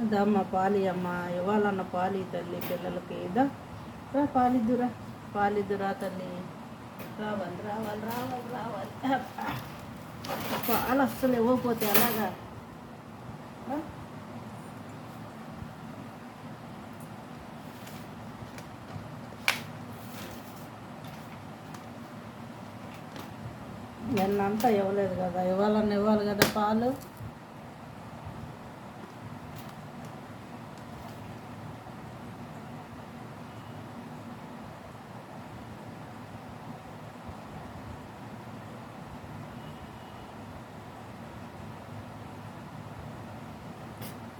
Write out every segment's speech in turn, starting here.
అదమ్మ పాలి అమ్మ ఇవ్వాలన్న పాలి తల్లి పిల్లలకి ఇదా రా పాలిద్దురా పాలిద్దురా తల్లి. రావాలి రావాలి రావాలి రావాలి. పాలు అస్సలు ఇవ్వకపోతే ఎలాగా? నిన్నంతా ఇవ్వలేదు కదా ఇవ్వాలన్నా ఇవ్వాలి కదా పాలు?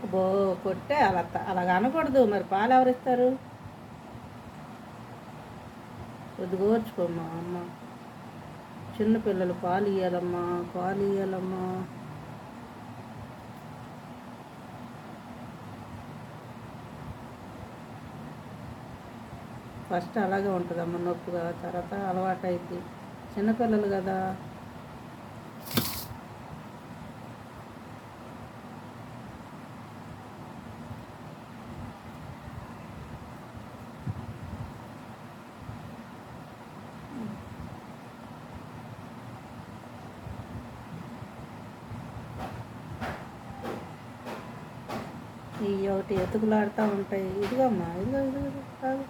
బో కొట్టే అలా అలాగ అనకూడదు. మరి పాలు ఎవరిస్తారు? కొద్దిగా కోర్చుకోమ్మా అమ్మ. చిన్నపిల్లలు పాలు ఇయ్యాలమ్మా పాలు ఇయ్యాలమ్మా. ఫస్ట్ అలాగే ఉంటుందమ్మ నొప్పిగా తర్వాత అలవాటు అయితే చిన్నపిల్లలు కదా. ఒకటి ఎతుకులాడుతూ ఉంటాయి. ఇదిగమ్మా ఇదిగో ఇదిగో ఇదిగో, కాదు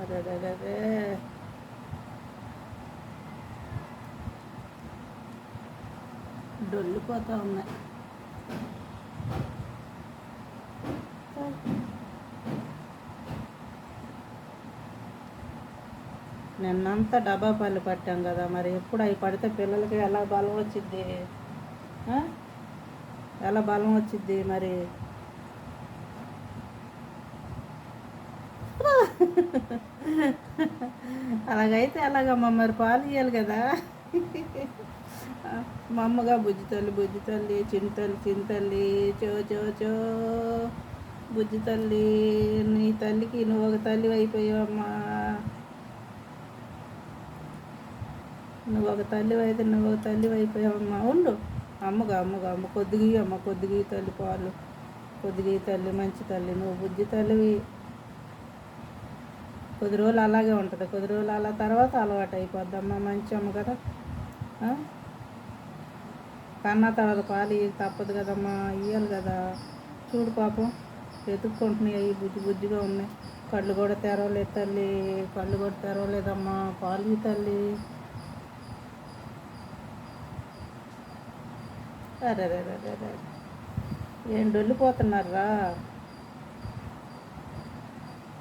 అరే అదే అదే డొల్లిపోతూ ఉన్నాయి. నిన్నంతా డబ్బా పళ్ళు పట్టాం కదా మరి ఎప్పుడు అవి పడితే పిల్లలకి ఎలా బలం వచ్చింది ఎలా బలం వచ్చింది మరి? అలాగైతే అలాగమ్మా మరి పాలు ఇవ్వాలి కదా. మా అమ్మగా బుజ్జి తల్లి బుజ్జి తల్లి చింతల్లి చింతల్లి చో చో చో. బుజ్జి తల్లి నీ తల్లికి నువ్వు ఒక తల్లి అయిపోయావమ్మా. నువ్వు ఒక తల్లి అయితే నువ్వు ఒక తల్లి అయిపోయావమ్మా. ఉండు. అమ్మగా అమ్మగా అమ్మ కొద్దిగా అమ్మ కొద్దిగా తల్లి పాలు. కొద్దిగా తల్లి మంచి తల్లి. నువ్వు బుజ్జి తల్లివి. కొద్ది రోజులు అలాగే ఉంటుంది. కొద్ది రోజులు అలా తర్వాత అలవాటు అయిపోద్దమ్మా మంచి అమ్మ కదా. కన్నా తర్వాత పాలు తప్పదు కదమ్మా. ఇయ్యాలి కదా. చూడు పాపం వెతుక్కుంటున్నాయి అవి బుజ్జి బుజ్జిగా ఉన్నాయి. కళ్ళు కూడా తెరవలేదు తల్లి. కళ్ళు కూడా తెరవలేదమ్మా. పాలు తల్లి. అరే అరే అరే అరే ఏం డొల్లిపోతున్నారా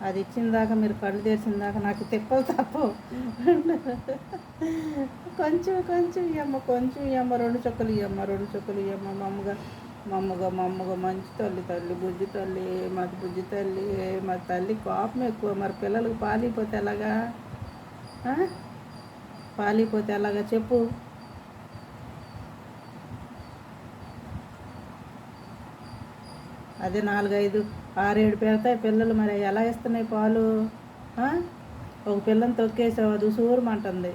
అది ఇచ్చిన దాకా మీరు కళ్ళు తెరిచిన దాకా నాకు తిప్పలు తప్పు కొంచెం కొంచెం ఇయ్యమ్మ కొంచెం ఇయ్యమ్మ రెండు చుక్కలు ఇయ్యమ్మ రెండు చుక్కలు ఇయ్యమ్మ. మమ్మగా మమ్మగా మమ్మగా మంచి తల్లి తల్లి బుజ్జి తల్లి మాది బుజ్జి తల్లి మా తల్లి కోపం ఎక్కువ. మరి పిల్లలకు పాలిపోతే ఎలాగా? పాలిపోతే ఎలాగా చెప్పు. అదే నాలుగైదు. ఆరేడు పెడతాయి పిల్లలు మరి ఎలా ఇస్తున్నాయి పాలు? ఒక పిల్లని తొక్కేసావు అది సూరమంటుంది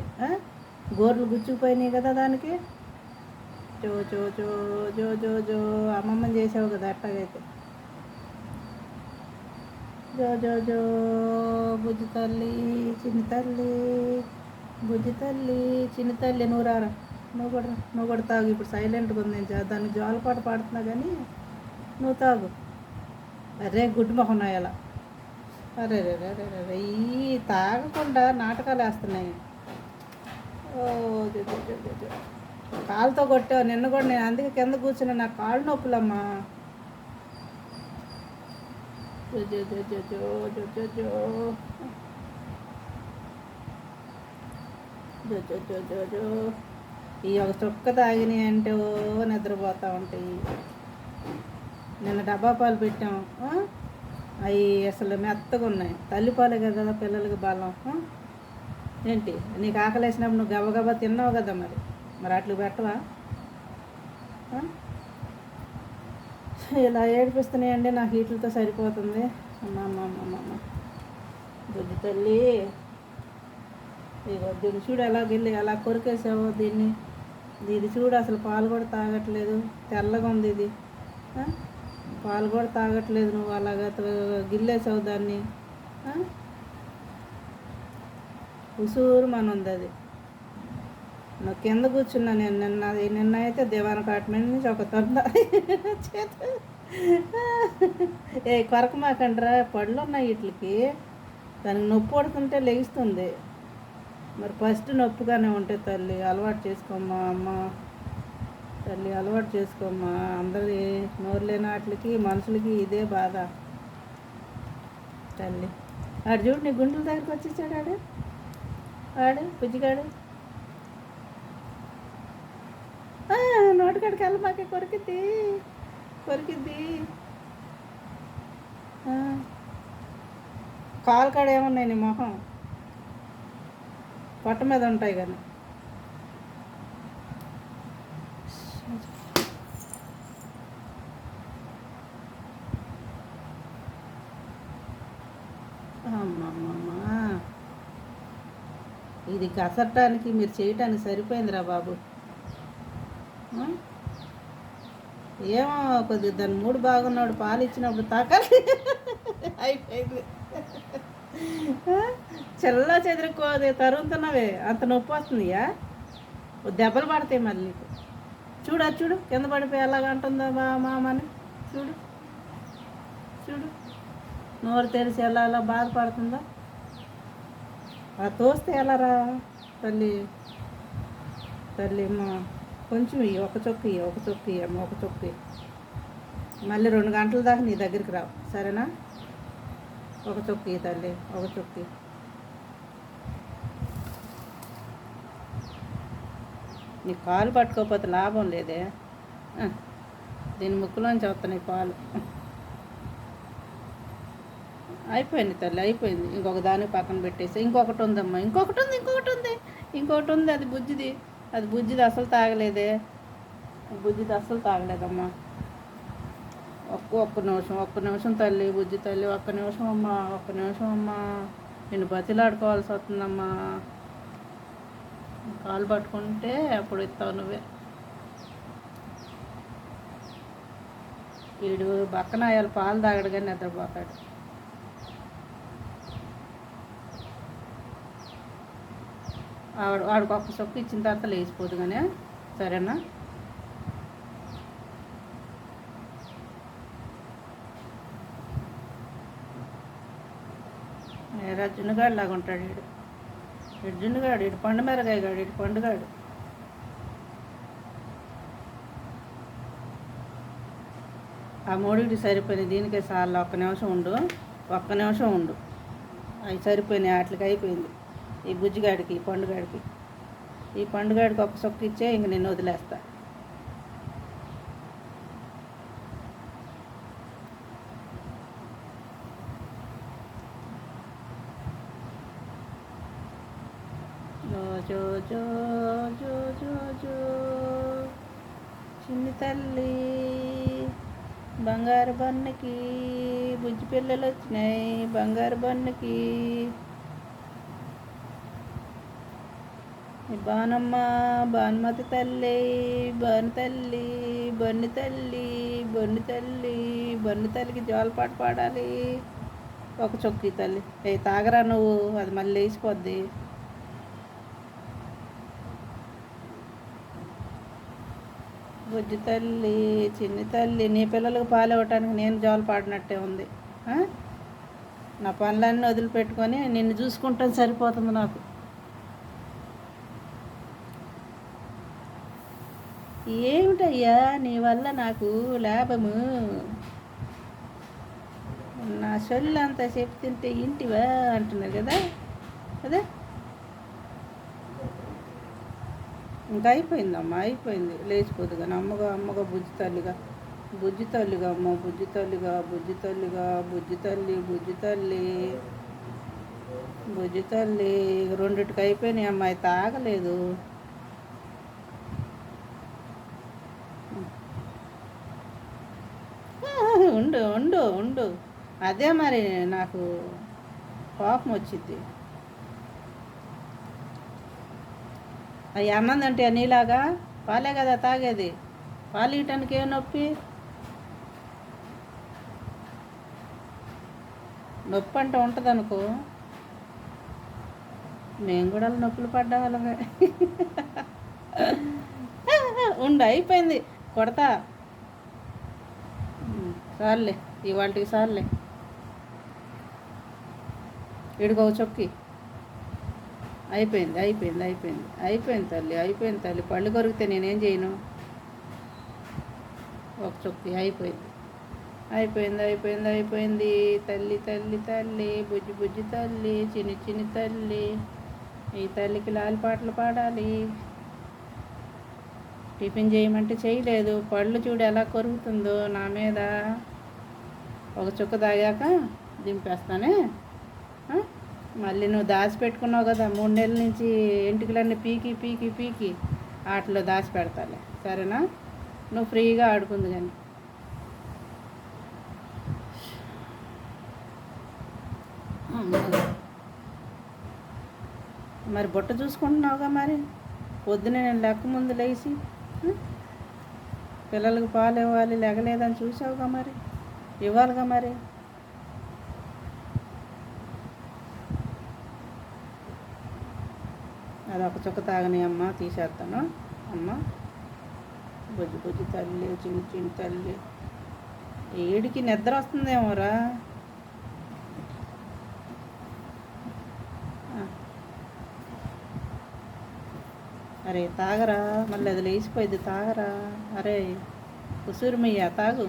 గోర్లు గుచ్చుకుపోయినాయి కదా దానికి? జో జో చో జో జో జో అమ్మమ్మని చేసావు కదా అట్టాగైతే జో జో జో బుజ్జి తల్లి చిన్న తల్లి బుజ్జి తల్లి చిన్న తల్లి నువ్వు రారా? నువ్వు కూడా నువ్వు కూడా తాగు ఇప్పుడు సైలెంట్గా ఉంది నేను దాన్ని జోలపాట పాడుతున్నా కానీ నువ్వు తాగు. అరే గుడ్డు మొహం ఎలా అరే రే రే రే ఈ తాగకుండా నాటకాలు వేస్తున్నాయి. ఓ కాలుతో కొట్టావు నిన్న కూడా నేను అందుకే కింద కూర్చున్న నా కాళ్ళు నొప్పులమ్మా. ఈ ఒక చుక్క తాగినాయి అంటే ఓ నిద్రపోతూ ఉంటాయి. నిన్న డబ్బా పాలు పెట్టాం అవి అసలు మెత్తగా ఉన్నాయి. తల్లిపాలే కదా పిల్లలకి బలం. ఏంటి? నీకు ఆకలి వేసినప్పుడు నువ్వు గబగబా తిన్నావు కదా మరి? మరి అట్లు పెట్టవా? ఇలా ఏడిపిస్తున్నాయండి నాకు వీటితో సరిపోతుంది. అమ్మ అమ్మ అమ్మ అమ్మ బుద్ధి తల్లి ఇగో దీన్ని చూడు ఎలా వెళ్ళి ఎలా కొరికేసావో దీన్ని. ఇది చూడు అసలు పాలు కూడా తాగట్లేదు. తెల్లగా ఉంది ఇది. పాలు కూడా తాగట్లేదు నువ్వు అలాగా గిల్లేసావు దాన్ని ఉసూరు మన ఉంది అది. నువ్వు కింద కూర్చున్నా నేను నిన్న నిన్న అయితే దివాన అపార్ట్మెంట్ నుంచి ఒక తొంద చేత ఏ కొరకు మాకండ్రా పళ్ళు ఉన్నాయి వీటికి. దానికి నొప్పి పడుతుంటే లెగుస్తుంది మరి ఫస్ట్ నొప్పిగానే ఉంటే తల్లి అలవాటు చేసుకోమ్మా అమ్మ. తల్లి అలవాటు చేసుకోమ్మా అందరి నోరు లేని వాటికి మనుషులకి ఇదే బాధ. తల్లి. ఆడు చూడు నీ గుండెల దగ్గరికి వచ్చేసాడు ఆడు. ఆడు పుజ్జిగాడు నోటికాడికి వెళ్ళ మాకే కొరికిద్ది. కొరికిద్ది. కాలు కాడ ఏమున్నాయి నీ మొహం? పొట్ట మీద ఉంటాయి కానీ. ఇది కసరటానికి మీరు చేయటానికి సరిపోయిందిరా బాబు. ఏమో కొద్దిగా దాని మూడు బాగున్నాడు పాలు ఇచ్చినప్పుడు తాకాలి అయిపోయింది. చెల్ల చెదిరికోదే తరుగుతున్నావే అంత నొప్పి వస్తుందియా? దెబ్బలు పడతాయి మళ్ళీ నీకు. చూడు అది చూడు కింద పడిపోయి ఎలాగ అంటుందో బా మామని. చూడు చూడు. నోరు తెరిచి ఎలా ఎలా బాధపడుతుందా. తోస్తే ఎలారా తల్లి తల్లి అమ్మ కొంచెం ఇవి ఒక చొక్కు ఒక చొక్కు అమ్మ ఒక చొక్కు మళ్ళీ రెండు గంటల దాకా నీ దగ్గరికి రావు. సరేనా? ఒక చొక్కు తల్లి ఒక చొక్కు నీ కాలు పట్టుకోకపోతే లాభం లేదే. దీని ముక్కులోంచి వస్తున్నాయి పాలు అయిపోయింది తల్లి అయిపోయింది. ఇంకొక దాని పక్కన పెట్టేసి ఇంకొకటి ఉందమ్మా ఇంకొకటి ఉంది ఇంకొకటి ఉంది. ఇంకొకటి ఉంది అది బుజ్జిది. అది బుజ్జిది అసలు తాగలేదే. బుజ్జిది అసలు తాగలేదమ్మా. ఒక్క ఒక్క నిమిషం ఒక్క నిమిషం తల్లి బుజ్జి తల్లి ఒక్క నిమిషం అమ్మా ఒక్క నిమిషం అమ్మా. నేను బతిలాడుకోవాల్సి వస్తుందమ్మా. కాలు పట్టుకుంటే అప్పుడు ఇస్తావు నువ్వే. వీడు పక్కన అయ్యాలి పాలు తాగడు కానీ నిద్రపోతాడు. ఆవిడ వాడికి ఒక్క చొక్కు ఇచ్చిన తర్వాత లేచిపోదు కానీ సరేనా? ఏరా జున్నుగాడు లాగా ఉంటాడు వీడు. ఇటు జున్నుగాడు ఇటు పండు మెరగాయగాడు ఇటు పండుగాడు ఆ మూడికి సరిపోయినాయి. దీనికే సార్లు ఒక్క నిమిషం ఉండు ఒక్క నిమిషం ఉండు. అవి సరిపోయినాయి వాటికి అయిపోయింది. ఈ బుజ్జిగాడికి ఈ పండుగాడికి. ఈ పండుగాడికి ఒక సొక్క ఇచ్చే ఇంక నేను వదిలేస్తా. జో జో జో జో జో చిన్ని తల్లి బంగారు బన్నకి బుజ్జి పిల్లలు వచ్చినాయి బంగారు బన్నకి బానమ్మ బానుమతి తల్లి బాను తల్లి బొన్ని తల్లి బొన్ని తల్లి బన్ను తల్లికి జోలపాట పాడాలి. ఒక చొక్కి తల్లి. ఏ తాగరా నువ్వు? అది మళ్ళీ లేచిపోద్ది. బుజ్జి తల్లి చిన్ని తల్లి నీ పిల్లలకు పాలు ఇవ్వటానికి నేను జోలు పాడినట్టే ఉంది. నా పనులన్నీ వదిలిపెట్టుకొని నిన్ను చూసుకుంటాను సరిపోతుంది నాకు. ఏమిటయ్యా నీ వల్ల నాకు లాభము? నా సొల్లు అంతా చెప్తుంటే ఇంటివా అంటున్నారు కదా? అదే. ఇంకా అయిపోయిందమ్మా అయిపోయింది. లేచిపోదుగా అమ్మగా అమ్మగా బుజ్జి తల్లిగా. బుజ్జి తల్లిగా అమ్మ బుజ్జి తల్లిగా బుజ్జి తల్లిగా బుజ్జి తల్లి బుజ్జి తల్లి. బుజ్జి తల్లి ఇక రెండిటికి అయిపోయినాయి అమ్మాయి తాగలేదు ఉండు ఉండు ఉండు అదే మరి నాకు కోపం వచ్చింది. అవి అన్నం తింటే నీలాగా? పాలే కదా తాగేది. పాలు ఇవ్వటానికి ఏం నొప్పి? నొప్పి అంటే ఉంటుంది అనుకో. మేము కూడా అలా నొప్పులు పడ్డా వాళ్ళమే ఉండు అయిపోయింది. కొడతా. సార్లే ఇవాళకి సార్లే. ఇడుగో చొక్కి. అయిపోయింది అయిపోయింది అయిపోయింది అయిపోయింది తల్లి అయిపోయింది తల్లి. పళ్ళు కొరికితే నేనేం చేయను? ఒక చొక్కి అయిపోయింది. అయిపోయింది అయిపోయింది అయిపోయింది. తల్లి తల్లి తల్లి బుజ్జి బుజ్జి తల్లి చిన్ని చిన్ని తల్లి. ఈ తల్లికి లాలి పాటలు పాడాలి. టిఫిన్ చేయమంటే చేయలేదు. పళ్ళు చూడు ఎలా కొరుకుతుందో నా మీద. ఒక చుక్క తాగాక దింపేస్తానే. మళ్ళీ నువ్వు దాచిపెట్టుకున్నావు కదా మూడు నెలల నుంచి ఎంటికలన్నీ పీకి పీకి పీకి. వాటిలో దాచి పెడతాలే సరేనా? నువ్వు ఫ్రీగా ఆడుకుంది కానీ. మరి బుట్ట చూసుకుంటున్నావుగా మరి? పొద్దునే నేను లెక్క ముందు లేచి పిల్లలకు పాలు ఇవ్వాలి లెగలేదని చూసావుగా మరి? ఇవ్వాలిగా మరి అది ఒక చుక్క తాగని అమ్మ తీసేస్తాను. అమ్మ బొజ్జు బొజ్జు తల్లి చిన్న చిన్న తల్లి. ఏడికి నిద్ర వస్తుందేమోరా? అరే తాగరా. మళ్ళీ అది లేచిపోయింది. తాగరా. అరే ఉసూరుమయ్యా తాగు.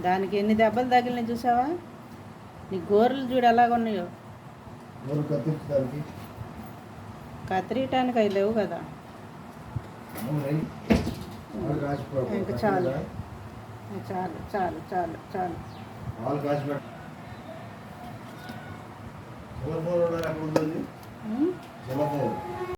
దానికి ఎన్ని దెబ్బలు తగిలినాయి చూసావా? నీ గోర్లు చూడు ఎలాగ ఉన్నాయో. కత్తిరీయటానికి అవి లేవు కదా. ఇంకా చాలు. చాలు చాలు చాలు చాలు.